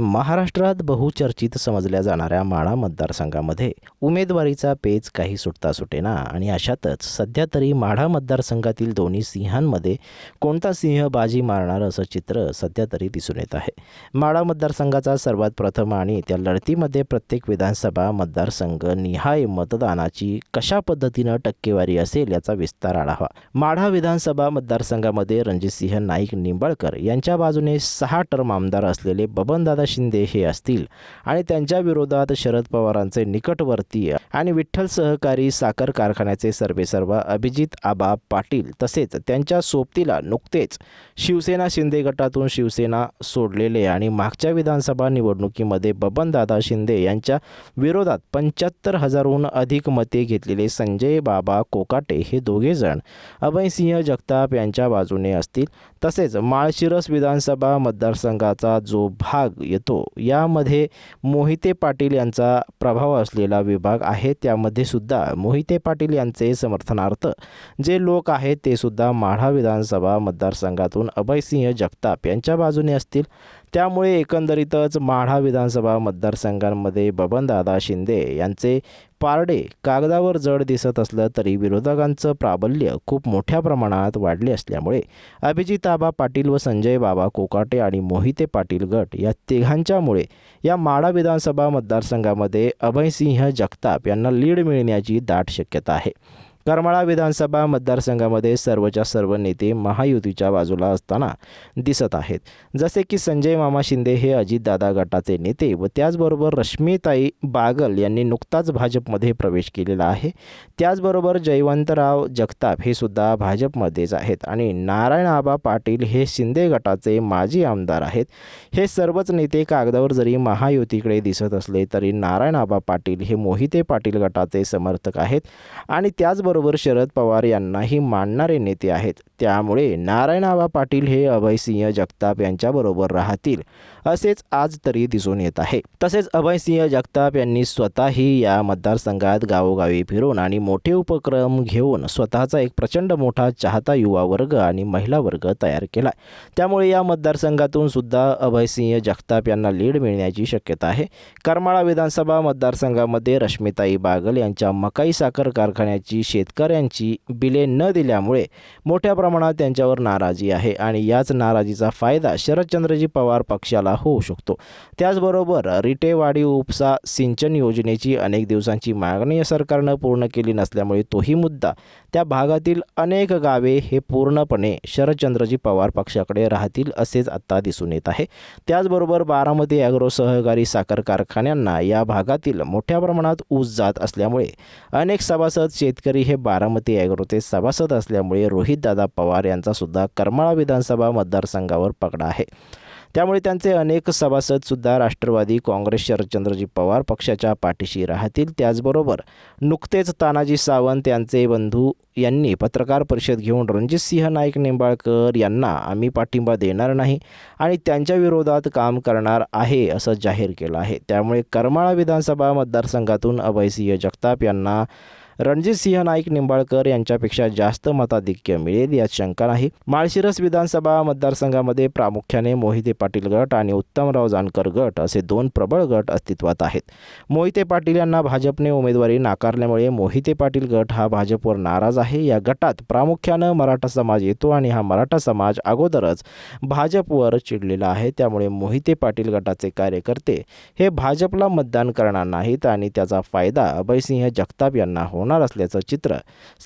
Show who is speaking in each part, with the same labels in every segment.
Speaker 1: महाराष्ट्रात बहुचर्चित समजल्या जाणाऱ्या माळा मतदारसंघामध्ये उमेदवारीचा पेच काही सुटता सुटेना आणि अशातच सध्या तरी माढा मतदारसंघातील दोन्ही सिंहांमध्ये कोणता सिंह बाजी मारणार असं चित्र सध्या तरी दिसून येत आहे. माढा मतदारसंघाचा सर्वात प्रथम आणि त्या लढतीमध्ये प्रत्येक विधानसभा मतदारसंघ निहाय मतदानाची कशा पद्धतीनं टक्केवारी असेल याचा विस्तार आढावा. माढा विधानसभा मतदारसंघामध्ये रणजितसिंह नाईक निंबाळकर यांच्या बाजूने सहा टर्म आमदार असलेले बबनदादा शिंदे हे असतील. आणि त्यांच्या विरोधात शरद पवारांचे निकटवर्तीय आणि विठ्ठल सहकारी साखर कारखान्याचे सर्वेसर्वा अभिजित आबा पाटील तसेच त्यांच्या सोबतीला नुकतेच शिवसेना शिंदे गटातून शिवसेना सोडलेले आणि मागच्या विधानसभा निवडणुकीमध्ये बबनदादा शिंदे यांच्या विरोधात पंच्याहत्तर हजारहून अधिक मते घेतलेले संजय बाबा कोकाटे हे दोघेजण अभयसिंह जगताप यांच्या बाजूने असतील. तसेच माळशिरस विधानसभा मतदारसंघाचा जो भाग येतो यामध्ये मोहिते पाटील यांचा प्रभाव असलेला विभाग आहे. त्यामध्ये सुद्धा मोहिते पाटील यांचे समर्थनार्थ जे लोक आहेत ते सुद्धा माढा विधानसभा मतदारसंघातून अभयसिंह जगताप यांच्या बाजूने असतील. त्यामुळे एकंदरीतच माढा विधानसभा मतदारसंघांमध्ये बबनदादा शिंदे यांचे पारडे कागदावर जड दिसत असलं तरी विरोधकांचं प्राबल्य खूप मोठ्या प्रमाणात वाढले असल्यामुळे अभिजित आबा पाटील व संजय बाबा कोकाटे आणि मोहिते पाटील गट या तिघांच्यामुळे या माढा विधानसभा मतदारसंघामध्ये अभयसिंह जगताप यांना लीड मिळण्याची दाट शक्यता आहे. करमाळा विधानसभा मतदारसंघामध्ये सर्वच्या सर्व नेते महायुतीच्या बाजूला असताना दिसत आहेत. जसे की संजय मामा शिंदे हे अजितदादा गटाचे नेते व त्याचबरोबर रश्मीताई बागल यांनी नुकताच भाजपमध्ये प्रवेश केलेला आहे. त्याचबरोबर जयवंतराव जगताप हे सुद्धा भाजपमध्येच आहेत आणि नारायण आबा पाटील हे शिंदे गटाचे माजी आमदार आहेत. हे सर्वच नेते कागदावर जरी महायुतीकडे दिसत असले तरी नारायण आबा पाटील हे मोहिते पाटील गटाचे समर्थक आहेत. आणि त्याचबरोबर शरद पवार यांनाही मानणारे नेते आहेत. त्यामुळे नारायणाबा पाटील हे अभयसिंह जगताप यांच्याबरोबर राहतील असेच आज तरी दिसून येत आहे. तसेच अभयसिंह जगताप यांनी स्वतःही या मतदारसंघात गावोगावी फिरून आणि मोठे उपक्रम घेऊन स्वतःचा एक प्रचंड मोठा चाहता युवा वर्ग आणि महिला वर्ग तयार केला. त्यामुळे या मतदारसंघातून सुद्धा अभयसिंह जगताप यांना लीड मिळण्याची शक्यता आहे. करमाळा विधानसभा मतदारसंघामध्ये रश्मिताई बागल यांच्या मकाई साखर कारखान्याची शेतकऱ्यांची बिले न दिल्यामुळे मोठ्या प्रमाणात त्यांच्यावर नाराजी आहे आणि याच नाराजीचा फायदा शरदचंद्रजी पवार पक्षाला होऊ शकतो. त्याचबरोबर रिटेवाडी उपसा सिंचन योजनेची अनेक दिवसांची मागणी सरकारनं पूर्ण केली नसल्यामुळे तोही मुद्दा त्या भागातील अनेक गावे हे पूर्णपणे शरदचंद्रजी पवार पक्षाकडे राहतील असेच आत्ता दिसून येत आहे. त्याचबरोबर बारामती ॲग्रो सहकारी साखर कारखान्यांना या भागातील मोठ्या प्रमाणात ऊस जात असल्यामुळे अनेक सभासद शेतकरी हे बारामती ॲग्रोचे सभासद असल्यामुळे रोहितदादा पवार यांचासुद्धा करमाळा विधानसभा मतदारसंघावर पकडा आहे. त्यामुळे त्यांचे अनेक सभासदसुद्धा राष्ट्रवादी काँग्रेस शरदचंद्रजी पवार पक्षाच्या पाठीशी राहतील. त्याचबरोबर नुकतेच तानाजी सावंत यांचे बंधू यांनी पत्रकार परिषद घेऊन रणजितसिंह नाईक निंबाळकर यांना आम्ही पाठिंबा देणार नाही आणि त्यांच्या विरोधात काम करणार आहे असं जाहीर केलं आहे. त्यामुळे करमाळा विधानसभा मतदारसंघातून अभयसिंह जगताप यांना रणजितसिंह नाईक निंबाळकर यांच्यापेक्षा जास्त मताधिक्य मिळेल यात शंका नाही. माळशिरस विधानसभा मतदारसंघामध्ये प्रामुख्याने मोहिते पाटील गट आणि उत्तमराव जानकर गट असे दोन प्रबळ गट अस्तित्वात आहेत. मोहिते पाटील यांना भाजपने उमेदवारी नाकारल्यामुळे मोहिते पाटील गट हा भाजपवर नाराज आहे. या गटात प्रामुख्यानं मराठा समाज येतो आणि हा मराठा समाज अगोदरच भाजपवर चिडलेला आहे. त्यामुळे मोहिते पाटील गटाचे कार्यकर्ते हे भाजपला मतदान करणार नाहीत आणि त्याचा फायदा अभयसिंह जगताप यांना होणार असल्याचं चित्र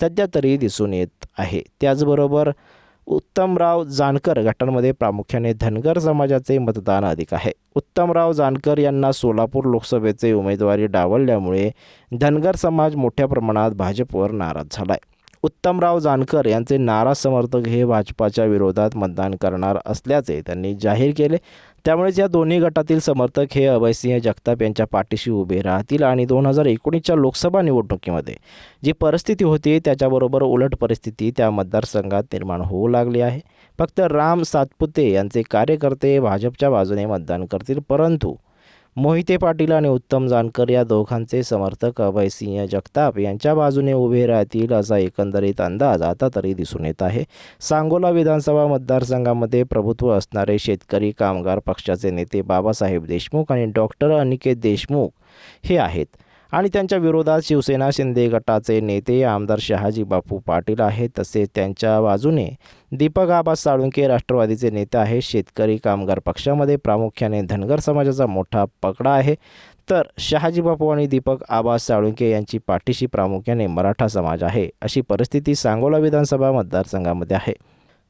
Speaker 1: सध्या तरी दिसून येत आहे. त्याचबरोबर उत्तमराव जानकर गटांमध्ये प्रामुख्याने धनगर समाजाचे मतदान अधिक आहे. उत्तमराव जानकर यांना सोलापूर लोकसभेचे उमेदवारी डावलल्यामुळे धनगर समाज मोठ्या प्रमाणात भाजपवर नाराज झाला आहे उत्तमराव जानकर यांचे नाराज समर्थक हे भाजपाच्या विरोधात मतदान करणार असल्याचे त्यांनी जाहीर केले. त्यामुळेच या दोन्ही गटातील समर्थक हे अभयसिंह जगताप यांच्या पाठीशी उभे राहतील आणि दोन हजार एकोणीसच्या लोकसभा निवडणुकीमध्ये जी परिस्थिती होती त्याच्याबरोबर उलट परिस्थिती त्या मतदारसंघात निर्माण होऊ लागली आहे. फक्त राम सातपुते यांचे कार्यकर्ते भाजपच्या बाजूने मतदान करतील परंतु मोहिते पाटील आणि उत्तम जानकर या दोघांचे समर्थक अभयसिंह जगताप यांच्या बाजूने उभे राहतील असा एकंदरीत अंदाज आता तरी दिसून येत आहे. सांगोला विधानसभा मतदारसंघामध्ये प्रभुत्व असणारे शेतकरी कामगार पक्षाचे नेते बाबासाहेब देशमुख आणि डॉक्टर अनिकेत देशमुख हे आहेत. आणि त्यांच्या विरोधात शिवसेना शिंदे गटाचे नेते आमदार शहाजी बापू पाटील आहेत. तसेच त्यांच्या बाजूने दीपक आबा साळुंके राष्ट्रवादीचे नेते आहेत. शेतकरी कामगार पक्षामध्ये प्रामुख्याने धनगर समाजाचा मोठा पकडा आहे. तर शहाजी बापू आणि दीपक आबा साळुंके यांची पाठीशी प्रामुख्याने मराठा समाज आहे अशी परिस्थिती सांगोला विधानसभा मतदारसंघामध्ये आहे.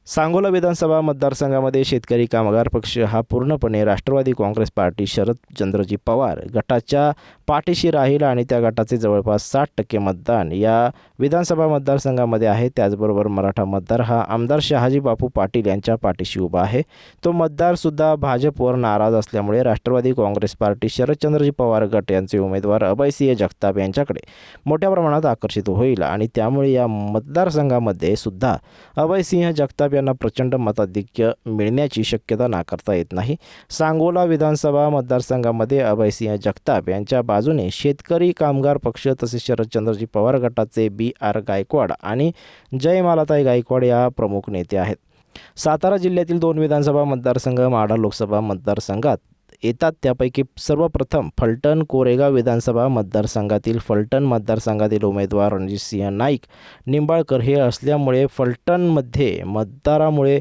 Speaker 1: सांगोला विधानसभा मतदारसंघामध्ये शेतकरी कामगार पक्ष हा पूर्णपणे राष्ट्रवादी काँग्रेस पार्टी शरदचंद्रजी पवार गटाच्या पाठीशी राहील आणि त्या गटाचे जवळपास साठ टक्के मतदान या विधानसभा मतदारसंघामध्ये आहे. त्याचबरोबर मराठा मतदार हा आमदार शहाजी बापू पाटील यांच्या पाठीशी उभा आहे. तो मतदारसुद्धा भाजपवर नाराज असल्यामुळे राष्ट्रवादी काँग्रेस पार्टी शरदचंद्रजी पवार गट यांचे उमेदवार अभयसिंह जगताप यांच्याकडे मोठ्या प्रमाणात आकर्षित होईल आणि त्यामुळे या मतदारसंघामध्ये सुद्धा अभयसिंह जगताप यांना प्रचंड मताधिक्य मिळण्याची शक्यता नाकारता येत नाही. सांगोला विधानसभा मतदारसंघामध्ये अभयसिंह जगताप यांच्या बाजूने शेतकरी कामगार पक्ष तसेच शरदचंद्रजी पवार गटाचे बी आर गायकवाड आणि जयमालाताई गायकवाड या प्रमुख नेते आहेत. सातारा जिल्ह्यातील दोन विधानसभा मतदारसंघ माढा लोकसभा मतदारसंघात येतात. त्यापैकी सर्वप्रथम फलटण कोरेगाव विधानसभा मतदारसंघातील फलटण मतदारसंघातील उमेदवार रणजितसिंह नाईक निंबाळकर हे असल्यामुळे फलटणमध्ये मतदारामुळे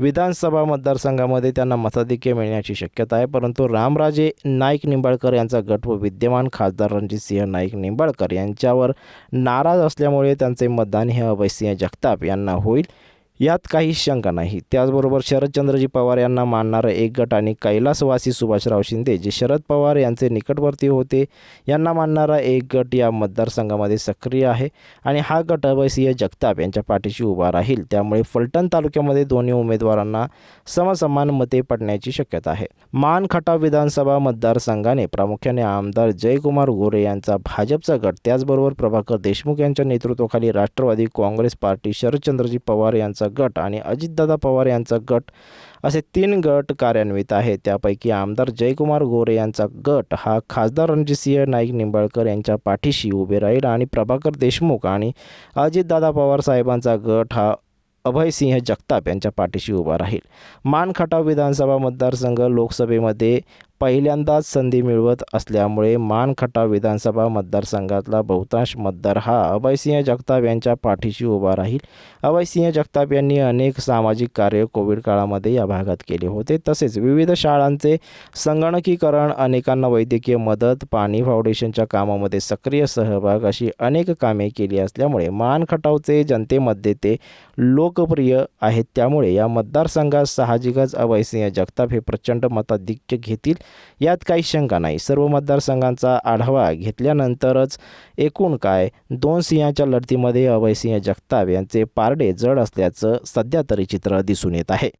Speaker 1: विधानसभा मतदारसंघामध्ये त्यांना मताधिक्य मिळण्याची शक्यता आहे. परंतु रामराजे नाईक निंबाळकर यांचा गट व विद्यमान खासदार रणजितसिंह नाईक निंबाळकर यांच्यावर नाराज असल्यामुळे त्यांचे मतदान हे अभयसिंह जगताप यांना होईल. यात काही शंका नाही. त्याचबरोबर शरदचंद्रजी पवार यांना मानणारं एक गट आणि कैलासवासी सुभाषराव शिंदे जे शरद पवार यांचे निकटवर्ती होते यांना मानणारा एक गट या मतदारसंघामध्ये सक्रिय आहे आणि हा गट अभयसिंह जगताप यांच्या पाठीशी उभा राहील. त्यामुळे फलटण तालुक्यामध्ये दोन्ही उमेदवारांना समसमान मते पडण्याची शक्यता आहे. मान खटाव विधानसभा मतदारसंघाने प्रामुख्याने आमदार जयकुमार गोरे यांचा भाजपचा गट त्याचबरोबर प्रभाकर देशमुख यांच्या नेतृत्वाखाली राष्ट्रवादी काँग्रेस पार्टी शरदचंद्रजी पवार यांचा गट आणि अजितदादा पवार यांचा गट असे तीन गट कार्यान्वित आहेत. त्यापैकी आमदार जयकुमार गोरे यांचा गट हा खासदार रणजितसिंह नाईक निंबाळकर यांच्या पाठीशी उभे राहील आणि प्रभाकर देशमुख आणि अजितदादा पवार साहेबांचा गट हा अभयसिंह जगताप यांच्या पाठीशी उभा राहील. मानखटाव विधानसभा मतदारसंघ लोकसभेमध्ये पहिल्यांदाच संधी मिळवत असल्यामुळे मानखटाव विधानसभा मतदारसंघातला बहुतांश मतदार हा अभयसिंह जगताप यांच्या पाठीशी उभा राहील. अभयसिंह जगताप यांनी अनेक सामाजिक कार्य कोविड काळामध्ये या भागात केले होते. तसेच विविध शाळांचे संगणकीकरण अनेकांना वैद्यकीय मदत पाणी फाउंडेशनच्या कामामध्ये सक्रिय सहभाग अशी अनेक कामे केली असल्यामुळे मानखटावचे जनतेमध्ये ते लोकप्रिय आहेत. त्यामुळे या मतदारसंघात साहजिकच अभयसिंह जगताप हे प्रचंड मताधिक्य घेतील. यात काही शंका नाही. सर्व मतदारसंघांचा आढावा घेतल्यानंतरच एकूण काय? दोन सिंहाच्या लढतीमध्ये अभयसिंह जगताप यांचे पारडे जड असल्याचं सध्या तरी चित्र दिसून येत आहे.